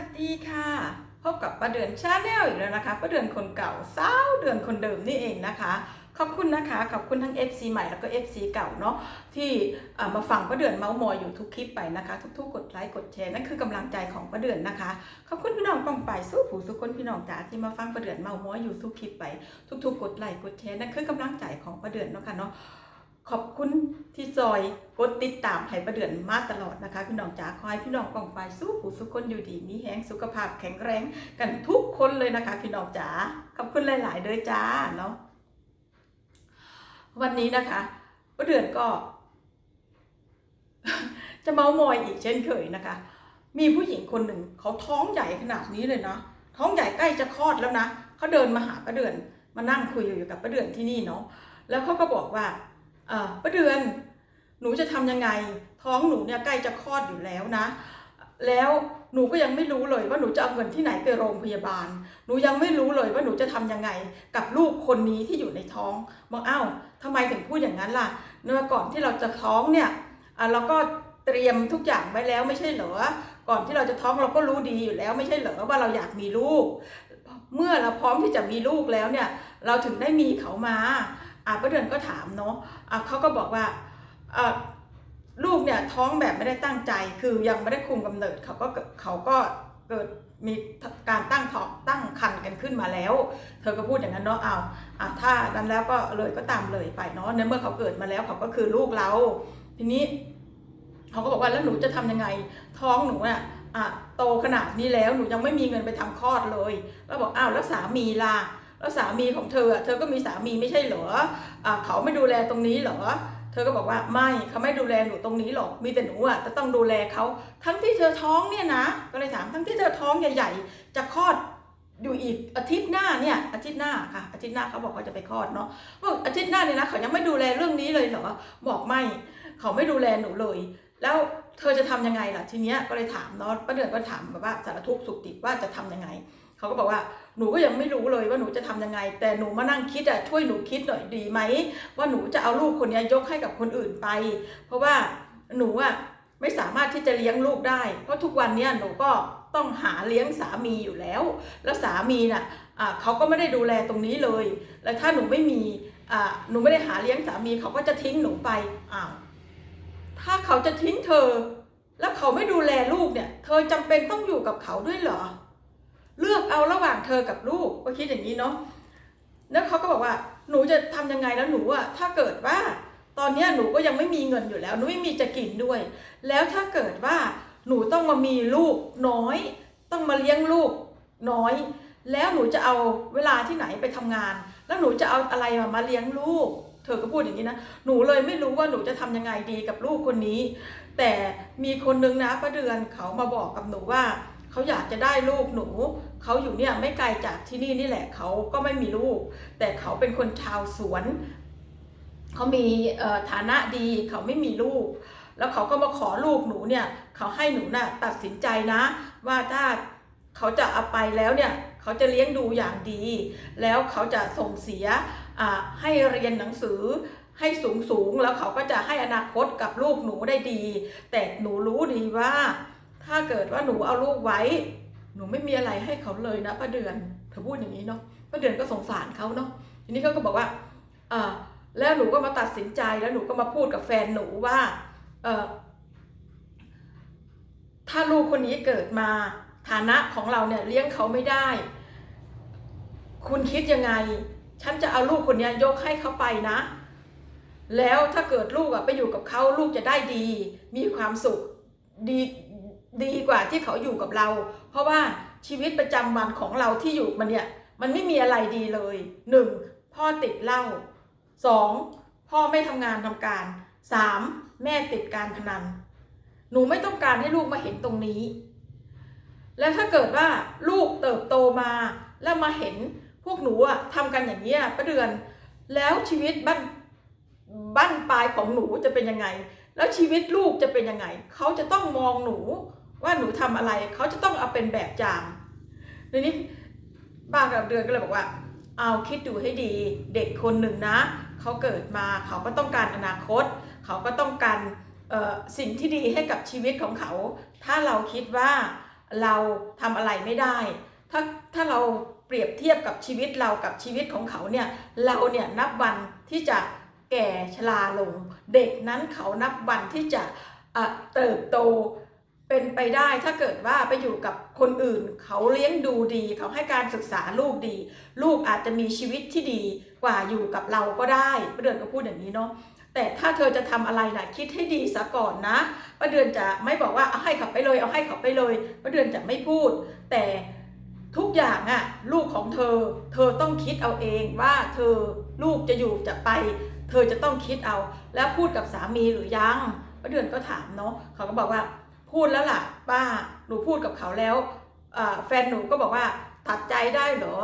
วัสดีค่ะ พบกับประเดือนชาแนลอีกแล้วนะคะประเดือนคนเก่าสาวเดือนคนเดิมนี่เองนะคะ ขอบคุณนะคะ ขอบคุณทั้ง FC ใหม่แล้วก็ FC เก่าเนาะที่มาฟังประเดือนเมาส์มอยอยู่ทุกคลิปไปนะคะ ทุกๆ กดไลค์กดแชร์นั่นคือกำลังใจของประเดือนนะคะ ขอบคุณพี่น้องกองไปสู้ผู้สุคนพี่น้องจ๋าที่มาฟังประเดือนเมาส์มอยอยู่ทุกคลิปไป ทุกๆ กดไลค์กดแชร์นั่นคือกำลังใจของประเดือนเนาะค่ะเนาะ ขอบคุณที่จอยกดติดตามให้ประเดือนมาตลอดนะคะ พี่น้องจ๋าขอให้พี่น้องกองไฟสู้ผู้สุขคนอยู่ดีมีแห้งสุขภาพแข็งแรงกันทุกคนเลยนะคะ พี่น้องจ๋าขอบคุณหลาย ๆ เด้อจ้าเนาะวันนี้นะคะประเดือนก็ จะเมามอยอีกเช่นเคยนะคะ มีผู้หญิงคนหนึ่งเขาท้องใหญ่ขนาดนี้เลยนะท้องใหญ่ใกล้จะคลอดแล้วนะเขาเดินมาหาประเดือนมานั่งคุยอยู่กับประเดือนที่นี่เนาะแล้วเขาก็บอกว่า ป้าเดือนหนูจะทำยังไง ท้องหนูเนี่ยใกล้จะคลอดอยู่แล้วนะ แล้วหนูก็ยังไม่รู้เลยว่าหนูจะเอาเงินที่ไหนไปโรงพยาบาล หนูยังไม่รู้เลยว่าหนูจะทำยังไง กับลูกคนนี้ที่อยู่ในท้องบอกอ้าวทำไมถึงพูดอย่างนั้นล่ะเนื่อก่อนที่เราจะท้องเนี่ยเราก็เตรียมทุกอย่างไว้แล้วไม่ใช่เหรอก่อนที่เราจะท้องเราก็รู้ดีอยู่แล้วไม่ใช่เหรอว่าเราอยากมีลูก เมื่อเราพร้อมที่จะมีลูกแล้วเนี่ย เราถึงได้มีเขามา อะป้าเดือนก็ถามเนาะอะเขาก็บอกว่าอะลูกเนี่ยท้องแบบไม่ได้ตั้งใจ คือยังไม่ได้คุมกำเนิดเขาก็เขาก็เกิดมีการตั้งท้องตั้งครรภ์กันขึ้นมาแล้ว เธอก็พูดอย่างนั้นเนาะเอาอะถ้านั้นแล้วก็เลยก็ตามเลยไปเนาะในเมื่อเขาเกิดมาแล้วเขาก็คือลูกเรา ทีนี้เขาก็บอกว่าแล้วหนูจะทำยังไงท้องหนูอะอะโตขนาดนี้แล้วหนูยังไม่มีเงินไปทำคลอดเลย แล้วบอกอ้าวแล้วสามีล่ะ แล้วสามีของเธออะเธอก็มีสามีไม่ใช่เหรออเขาไม่ดูแลตรงนี้เหรอ เธอก็บอกว่าไม่เขาไม่ดูแลหนูตรงนี้หรอก มีแต่หนูอะจะต้องดูแลเขาทั้งที่เธอท้องเนี่ยนะ ก็เลยถามทั้งที่เธอท้องใหญ่ๆจะคลอดอยู่อีกอาทิตย์หน้าเนี่ยอาทิตย์หน้าค่ะอาทิตย์หน้าเขาบอกเขาจะไปคลอดเนาะบอกอาทิตย์หน้าเนี่ยนะเขายังไม่ดูแลเรื่องนี้เลยเหรอบอกไม่เขาไม่ดูแลหนูเลย แล้วเธอจะทำยังไงล่ะทีเนี้ยก็เลยถามเนาะป้าเดือนก็ถามแบบว่าสารทุกข์สุขติดว่าจะทำยังไง เขาก็บอกว่าหนูก็ยังไม่รู้เลยว่าหนูจะทำยังไง แต่หนูมานั่งคิดอะช่วยหนูคิดหน่อยดีไหมว่าหนูจะเอาลูกคนนี้ยกให้กับคนอื่นไป เพราะว่าหนูอะไม่สามารถที่จะเลี้ยงลูกได้ เพราะทุกวันนี้หนูก็ต้องหาเลี้ยงสามีอยู่แล้ว แล้วสามีน่ะอ่าเขาก็ไม่ได้ดูแลตรงนี้เลย แล้วถ้าหนูไม่มีอ่าหนูไม่ได้หาเลี้ยงสามีเขาก็จะทิ้งหนูไปอ้าวถ้าเขาจะทิ้งเธอ แล้วเขาไม่ดูแลลูกเนี่ย เธอจำเป็นต้องอยู่กับเขาด้วยเหรอ เลือกเอาระหว่างเธอกับลูกก็คิดอย่างนี้เนาะแล้วเขาก็บอกว่าหนูจะทำยังไงแล้วหนูอะถ้าเกิดว่าตอนนี้หนูก็ยังไม่มีเงินอยู่แล้วหนูไม่มีจะกินด้วย แล้วถ้าเกิดว่าหนูต้องมามีลูกน้อย ต้องมาเลี้ยงลูกน้อย แล้วหนูจะเอาเวลาที่ไหนไปทำงาน แล้วหนูจะเอาอะไรมามาเลี้ยงลูก เธอก็พูดอย่างนี้นะหนูเลยไม่รู้ว่าหนูจะทำยังไงดีกับลูกคนนี้ แต่มีคนนึงนะป้าเดือนเขามาบอกกับหนูว่า เขาอยากจะได้ลูกหนู เขาอยู่เนี่ยไม่ไกลจากที่นี่นี่แหละเขาก็ไม่มีลูก แต่เขาเป็นคนชาวสวน เขามีฐานะดีเขาไม่มีลูก แล้วเขาก็มาขอลูกหนูเนี่ยเขาให้หนูน่ะตัดสินใจนะ ว่าถ้าเขาจะเอาไปแล้วเนี่ยเขาจะเลี้ยงดูอย่างดี แล้วเขาจะส่งเสียให้เรียนหนังสือให้สูงสูงแล้วเขาก็จะให้อนาคตกับลูกหนูได้ดี แต่หนูรู้ดีว่า ถ้าเกิดว่าหนูเอาลูกไว้ หนูไม่มีอะไรให้เขาเลยนะป้าเดือนเธอพูดอย่างนี้เนาะป้าเดือนก็สงสารเขาเนาะทีนี้เขาก็บอกว่าอ่าแล้วหนูก็มาตัดสินใจแล้วหนูก็มาพูดกับแฟนหนูว่าเออถ้าลูกคนนี้เกิดมาฐานะของเราเนี่ยเลี้ยงเขาไม่ได้ คุณคิดยังไง ฉันจะเอาลูกคนนี้ยกให้เขาไปนะ แล้วถ้าเกิดลูกอะไปอยู่กับเขาลูกจะได้ดี มีความสุขดี ดีกว่าที่เขาอยู่กับเรา เพราะว่าชีวิตประจำวันของเราที่อยู่มันเนี่ยมันไม่มีอะไรดีเลยหนึ่งพ่อติดเหล้าสองพ่อไม่ทำงานทำการสามแม่ติดการพนัน หนูไม่ต้องการให้ลูกมาเห็นตรงนี้ แล้วถ้าเกิดว่าลูกเติบโตมาแล้วมาเห็นพวกหนูอะทำกันอย่างนี้ประเดือน แล้วชีวิตบ้านบ้านปลายของหนูจะเป็นยังไง แล้วชีวิตลูกจะเป็นยังไง เขาจะต้องมองหนู ว่าหนูทำอะไรเขาจะต้องเอาเป็นแบบอย่างทีนี้ป้ากับเดือนก็เลยบอกว่า เอาคิดดูให้ดีเด็กคนหนึ่งนะเขาเกิดมาเขาก็ต้องการอนาคต เขาก็ต้องการสิ่งที่ดีให้กับชีวิตของเขา ถ้าเราคิดว่าเราทำอะไรไม่ได้ ถ้าถ้าเราเปรียบเทียบกับชีวิตเรากับชีวิตของเขาเนี่ยเราเนี่ยนับวันที่จะแก่ชราลง เด็กนั้นเขานับวันที่จะะเติบโต เป็นไปได้ถ้าเกิดว่าไปอยู่กับคนอื่น เขาเลี้ยงดูดี เขาให้การศึกษาลูกดี ลูกอาจจะมีชีวิตที่ดีกว่าอยู่กับเราก็ได้ป้าเดือนก็พูดอย่างนี้เนาะแต่ถ้าเธอจะทำอะไรนะคิดให้ดีซะก่อนนะป้าเดือนจะไม่บอกว่าเอาให้เขาไปเลยเอาให้เขาไปเลยป้าเดือนจะไม่พูด แต่ทุกอย่างอะลูกของเธอ เธอต้องคิดเอาเองว่าเธอลูกจะอยู่จะไป เธอจะต้องคิดเอา แล้วพูดกับสามีหรือยังป้าเดือนก็ถามเนาะเขาก็บอกว่า พูดแล้วล่ะป้าหนูพูดกับเขาแล้วแฟนหนูก็บอกว่าตัดใจได้เหรอ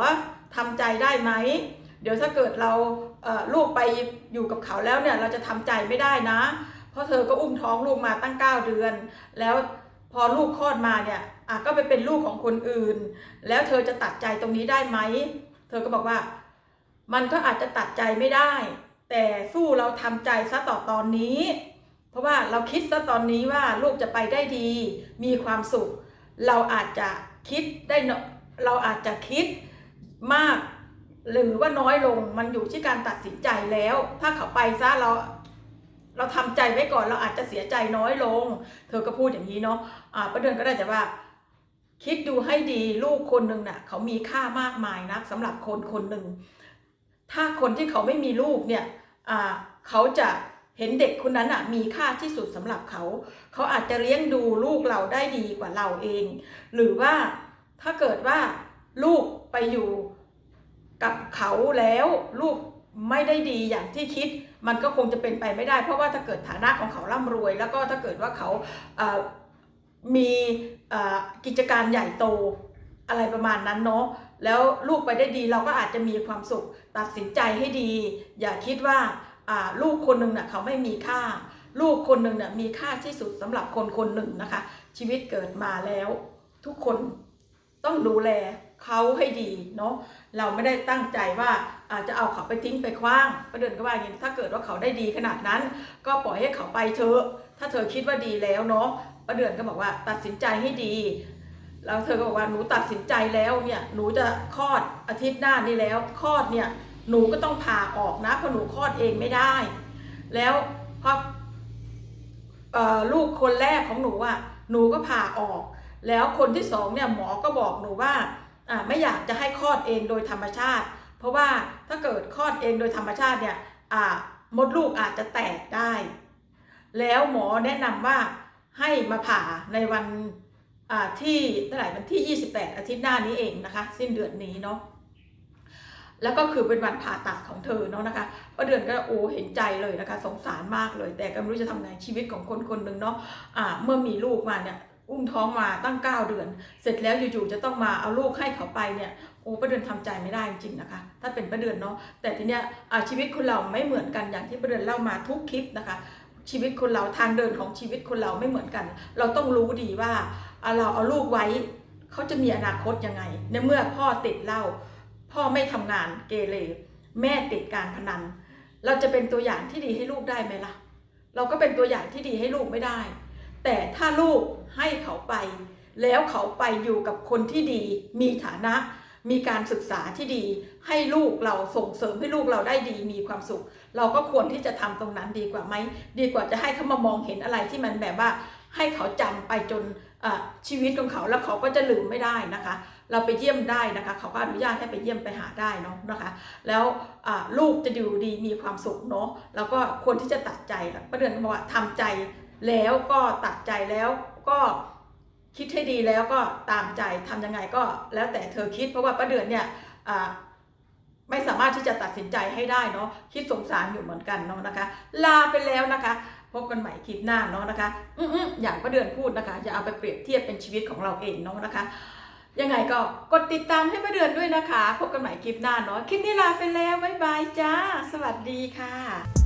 ทำใจได้ไหมเดี๋ยวถ้าเกิดเราลูกไปอยู่กับเขาแล้วเนี่ยเราจะทำใจไม่ได้นะ เพราะเธอก็อุ้มท้องลูกมาตั้ง 9 เดือน แล้วพอลูกคลอดมาเนี่ยก็ไปเป็นลูกของคนอื่น แล้วเธอจะตัดใจตรงนี้ได้ไหมเธอก็บอกว่า มันก็อาจจะตัดใจไม่ได้ แต่สู้เราทำใจซะต่อตอนนี้ เพราะว่าเราคิดซะตอนนี้ว่าลูกจะไปได้ดี มีความสุข เราอาจจะคิดได้เราอาจจะคิดมาก หรือว่าน้อยลงมันอยู่ที่การตัดสินใจแล้ว ถ้าเขาไปซะเราเราทำใจไว้ก่อนเราอาจจะเสียใจน้อยลง เธอก็พูดอย่างนี้เนาะอ่าประเดือนก็ได้แต่ว่า คิดดูให้ดีลูกคนหนึ่งน่ะ เขามีค่ามากมายนะสำหรับคนคนหนึ่งถ้าคนที่เขาไม่มีลูกเนี่ยอ่าเขาจะ เห็นเด็กคนนั้นอะมีค่าที่สุดสำหรับเขา เขาอาจจะเลี้ยงดูลูกเราได้ดีกว่าเราเอง หรือว่าถ้าเกิดว่าลูกไปอยู่กับเขาแล้วลูกไม่ได้ดีอย่างที่คิด มันก็คงจะเป็นไปไม่ได้ เพราะว่าถ้าเกิดฐานะของเขาร่ำรวย แล้วก็ถ้าเกิดว่าเขามีกิจการใหญ่โตอะไรประมาณนั้นเนาะแล้วลูกไปได้ดีเราก็อาจจะมีความสุขตัดสินใจให้ดี อย่าคิดว่า ลูกคนหนึ่งน่ะเขาไม่มีค่า ลูกคนหนึ่งเนี่ยมีค่าที่สุดสำหรับคนคนหนึ่งนะคะ ชีวิตเกิดมาแล้ว ทุกคนต้องดูแลเขาให้ดีเนาะเราไม่ได้ตั้งใจว่าอาจจะเอาเขาไปทิ้งไปคว้างประเดินก็ว่าอย่างนี้ถ้าเกิดว่าเขาได้ดีขนาดนั้น ก็ปล่อยให้เขาไปเถอะถ้าเธอคิดว่าดีแล้วเนาะประเดือนก็บอกว่าตัดสินใจให้ดีแล้วเธอก็บอกว่าหนูตัดสินใจแล้วเนี่ยหนูจะคลอดอาทิตย์หน้านี้แล้วคลอดเนี่ย หนูก็ต้องผ่าออกนะเพราะหนูคลอดเองไม่ได้ แล้วพอลูกคนแรกของหนูอะหนูก็ผ่าออก แล้วคนที่สองเนี่ยหมอก็บอกหนูว่าไม่อยากจะให้คลอดเองโดยธรรมชาติ เพราะว่าถ้าเกิดคลอดเองโดยธรรมชาติเนี่ยมดลูกอาจจะแตกได้ แล้วหมอแนะนำว่าให้มาผ่าในวันที่เท่าไหร่วันที่ 28 อาทิตย์หน้านี้เองนะคะ สิ้นเดือนนี้เนาะ แล้วก็คือเป็นวันผ่าตัดของเธอเนาะนะคะป้าเดือนก็โอ้เห็นใจเลยนะคะสงสารมากเลย แต่ก็ไม่รู้จะทำไงชีวิตของคนคนหนึ่งเนาะอ่าเมื่อมีลูกมาเนี่ยอุ้มท้องมาตั้ง 9 เดือน เสร็จแล้วอยู่ๆจะต้องมาเอาลูกให้เขาไปเนี่ยโอ้ประเดือนทำใจไม่ได้จริงๆนะคะ ถ้าเป็นประเดือนเนาะแต่ทีเนี้ยชีวิตคนเราไม่เหมือนกันอย่างที่ประเดือนเล่ามาทุกคลิปนะคะ ชีวิตคนเราทางเดินของชีวิตคนเราไม่เหมือนกัน เราต้องรู้ดีว่าอ่าเราเอาลูกไว้เขาจะมีอนาคตยังไงในเมื่อพ่อติดเหล้า พ่อไม่ทำงานเกเรแม่ติดการพนัน เราจะเป็นตัวอย่างที่ดีให้ลูกได้ไหมล่ะ เราก็เป็นตัวอย่างที่ดีให้ลูกไม่ได้ แต่ถ้าลูกให้เขาไป แล้วเขาไปอยู่กับคนที่ดี มีฐานะ มีการศึกษาที่ดี ให้ลูกเราส่งเสริมให้ลูกเราได้ดีมีความสุข เราก็ควรที่จะทำตรงนั้นดีกว่าไหมดีกว่าจะให้เขามามองเห็นอะไรที่มันแบบว่าให้เขาจำไปจนชีวิตของเขาแล้วเขาก็จะลืมไม่ได้นะคะ เราไปเยี่ยมได้นะคะ เขาก็อนุญาตให้ไปเยี่ยมไปหาได้เนาะนะคะ แล้วลูกจะอยู่ดีมีความสุขเนาะแล้วก็ควรที่จะตัดใจประเดือนบอกว่าทำใจแล้วก็ตัดใจแล้วก็คิดให้ดีแล้วก็ตามใจทำยังไงก็แล้วแต่เธอคิดเพราะว่าป้าเดือนเนี่ยไม่สามารถที่จะตัดสินใจให้ได้เนาะคิดสงสารอยู่เหมือนกันเนาะนะคะ ลาไปแล้วนะคะ พบกันใหม่คลิปหน้าเนาะนะคะ อืออย่างป้าเดือนพูดนะคะอย่าเอาไปเปรียบเทียบเป็นชีวิตของเราเองเนาะนะคะ ยังไงก็กดติดตามให้มาเดือนด้วยนะคะ พบกันใหม่คลิปหน้าเนาะคลิปนี้ลาไปแล้ว บ๊ายบายจ้า สวัสดีค่ะ